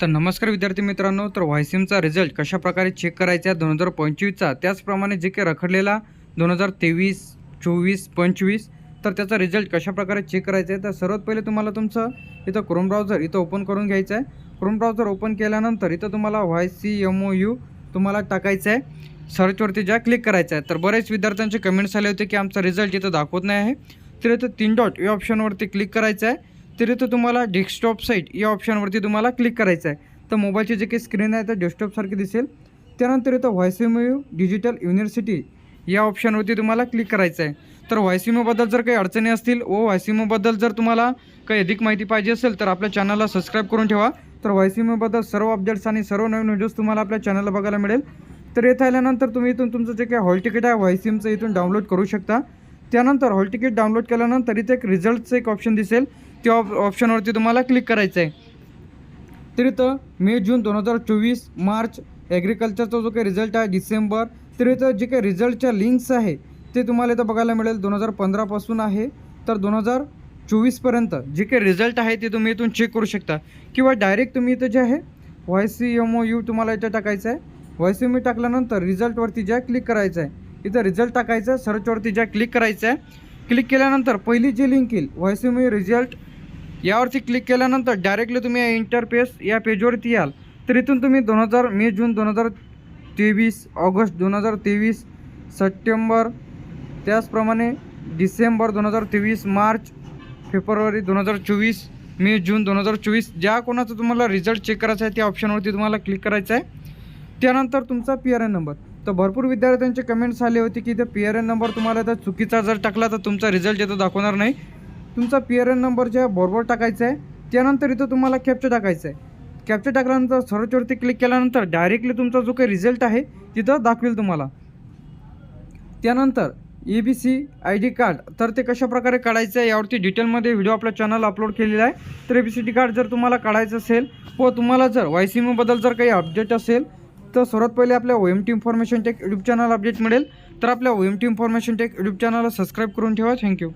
तर नमस्कार विद्यार्थी मित्रांनो तर वायसिमचा रिझल्ट कशा प्रकारे चेक करायचा दोन हजार पंचवीसचा त्याचप्रमाणे जे काही रखडलेला दोन हजार तेवीस चोवीस पंचवीस तर त्याचा रिझल्ट कशा प्रकारे चेक करायचा आहे? तर सर्वात पहिले तुम्हाला तुमचं इथं क्रोम ब्राउझर इथं ओपन करून घ्यायचं आहे. क्रोम ब्राउझर ओपन केल्यानंतर इथं तुम्हाला Y C M O U तुम्हाला टाकायचं आहे. सर्चवरती ज्या क्लिक करायचं आहे तर बरेच विद्यार्थ्यांचे कमेंट्स आले होते की आमचा रिझल्ट इथं दाखवत नाही आहे. तर इथं तीन डॉट या ऑप्शनवरती क्लिक करायचं आहे. तर इथं तुम्हाला डेस्कटॉप साईट या ऑप्शनवरती तुम्हाला क्लिक करायचं आहे. तर मोबाईलची जे काही स्क्रीन आहे तर डेस्कटॉपसारखी दिसेल. त्यानंतर इथं व्हॉयसिमयू डिजिटल युनिव्हर्सिटी या ऑप्शनवरती तुम्हाला क्लिक करायचं आहे. तर व्हॉयसिमोबद्दल जर काही अडचणी असतील व व्हॉयसिमोबद्दल जर तुम्हाला काही अधिक माहिती पाहिजे असेल तर आपल्या चॅनलला सबस्क्राईब करून ठेवा. तर व्हॉयसिमोबद्दल सर्व अपडेट्स आणि सर्व नवीन व्हिडिओज तुम्हाला आपल्या चॅनलला बघायला मिळेल. तर येथे आल्यानंतर तुम्ही इथून तुमचं जे काही हॉल तिकीट आहे व्हॉयसिमचं इथून डाउनलोड करू शकता. त्यानंतर हॉल तिकीट डाउनलोड केल्यानंतर इथे एक रिझल्टचं एक ऑप्शन दिसेल. त्या ऑप ऑप्शनवरती तुम्हाला क्लिक करायचं आहे तर इथं मे जून दोन हजार चोवीस मार्च ॲग्रिकल्चरचा जो काही रिझल्ट आहे डिसेंबर तर इथं जे काही रिझल्टच्या लिंक्स आहे ते तुम्हाला इथं बघायला मिळेल. दोन हजार पंधरापासून आहे तर दोन हजार चोवीसपर्यंत जे काही रिझल्ट आहे ते तुम्ही इथून चेक करू शकता. किंवा डायरेक्ट तुम्ही इथं जे आहे Y C M O U तुम्हाला इथं टाकायचं आहे वाय सी एम टाकल्यानंतर रिझल्टवरती जे आहे क्लिक करायचं आहे इथं रिझल्ट टाकायचं आहे सर्चवरती ज्या क्लिक करायचं आहे क्लिक केल्यानंतर पहिली जी लिंक येईल वाय सी रिझल्ट यावरती क्लिक केल्यानंतर डायरेक्टली तुम्ही या इंटरफेस या पेजवरती याल. तर इथून तुम्ही दोन हजार मे जून दोन हजार तेवीस ऑगस्ट दोन हजार तेवीस सप्टेंबर त्याचप्रमाणे डिसेंबर दोन हजार तेवीस मार्च फेब्रुवारी दोन हजार चोवीस मे जून दोन हजार चोवीस ज्या कोणाचा तुम्हाला रिझल्ट चेक करायचा आहे त्या ऑप्शनवरती तुम्हाला क्लिक करायचं आहे त्यानंतर तुमचा पी आर एन नंबर तर भरपूर विद्यार्थ्यांचे कमेंट्स आले होते की इथं पी आर एन नंबर तुम्हाला जर चुकीचा जर टाकला तर तुमचा रिझल्ट इथं दाखवणार नाही. तुमचा पी आर एन नंबर जे आहे बरोबर टाकायचा आहे. त्यानंतर इथं तुम्हाला कॅप्चर टाकायचं आहे. कॅप्चर टाकल्यानंतर सर्चवरती क्लिक केल्यानंतर डायरेक्टली तुमचा जो काही रिझल्ट आहे तिथं दाखवेल तुम्हाला. त्यानंतर A B C I D card तर ते कशाप्रकारे काढायचं आहे यावरती डिटेलमध्ये व्हिडिओ आपल्या चॅनल अपलोड केलेला आहे. तर A B C D card जर तुम्हाला काढायचं असेल व तुम्हाला जर वाय सी बद्दल जर काही अपडेट असेल तर सर्वात पहिले आपल्या O M T information tech YouTube channel update मिळेल. तर आपल्या O M T information tech YouTube चॅनलला सबस्क्राईब करून ठेवा. Thank you